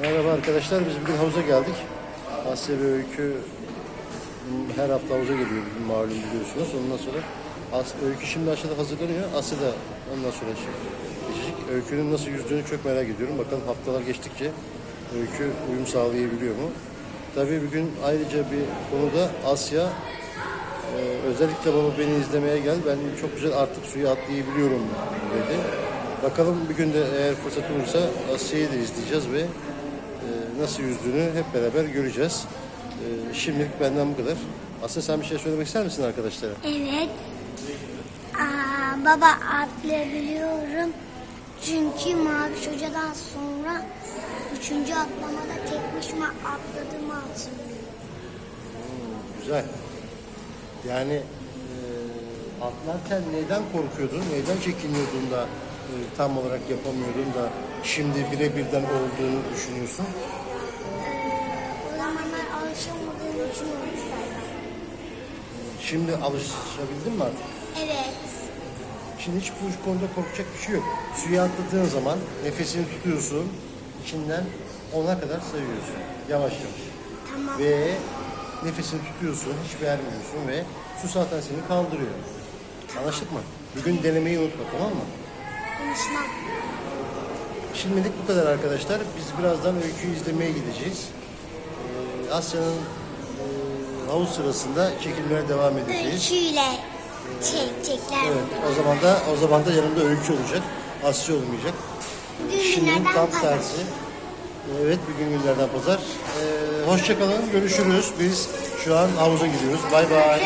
Merhaba arkadaşlar, biz bugün havuza geldik. Asya ve Öykü her hafta havuza geliyor bugün malum biliyorsunuz. Ondan sonra As Öykü şimdi aşağıda hazırlanıyor. Asya da ondan sonra şey geçecek. Öykünün nasıl yüzdüğünü çok merak ediyorum. Bakalım haftalar geçtikçe Öykü uyum sağlayabiliyor mu? Tabii bugün ayrıca bir konuda Asya e, özellikle baba beni izlemeye gel. Ben çok güzel artık suya atlayabiliyorum dedi. Bakalım bir gün de eğer fırsat olursa Asya'yı da izleyeceğiz ve nasıl yüzdüğünü hep beraber göreceğiz. E, şimdilik benden bu kadar. Asya sen bir şey söylemek ister misin arkadaşlara? Evet. Aa, baba atlayabiliyorum. Çünkü Mavi Hoca'dan sonra üçüncü atlamada tek başıma atladığımı hatırlıyorum. Güzel. Yani e, atlarken neyden korkuyordun, neyden çekiniyordun da tam olarak yapamıyordun da şimdi birebirden olduğunu düşünüyorsun? O zamanlar alışamadığım için olmuş. Şimdi alışabildin mi artık? Evet. Şimdi hiç bu konuda korkacak bir şey yok. Suya atladığın zaman nefesini tutuyorsun, içinden ona kadar sayıyorsun. Yavaş yavaş. Tamam. Ve nefesini tutuyorsun, hiç vermiyorsun ve su zaten seni kaldırıyor. Anlaştık mı? Bugün denemeyi unutma tamam mı? Konuşmam. Şimdilik bu kadar arkadaşlar. Biz birazdan öyküyü izlemeye gideceğiz. Ee, Asya'nın e, havuz sırasında çekimlere devam edeceğiz. Öyküyle çekecekler. Evet, o zaman da o zaman da yanımda öykü olacak. Asya olmayacak. Bugün Şimdi günlerden tam pazar. tersi. Evet, bugün günlerden pazar. Ee, hoşça kalın, görüşürüz. Biz şu an havuza gidiyoruz. Bay bay.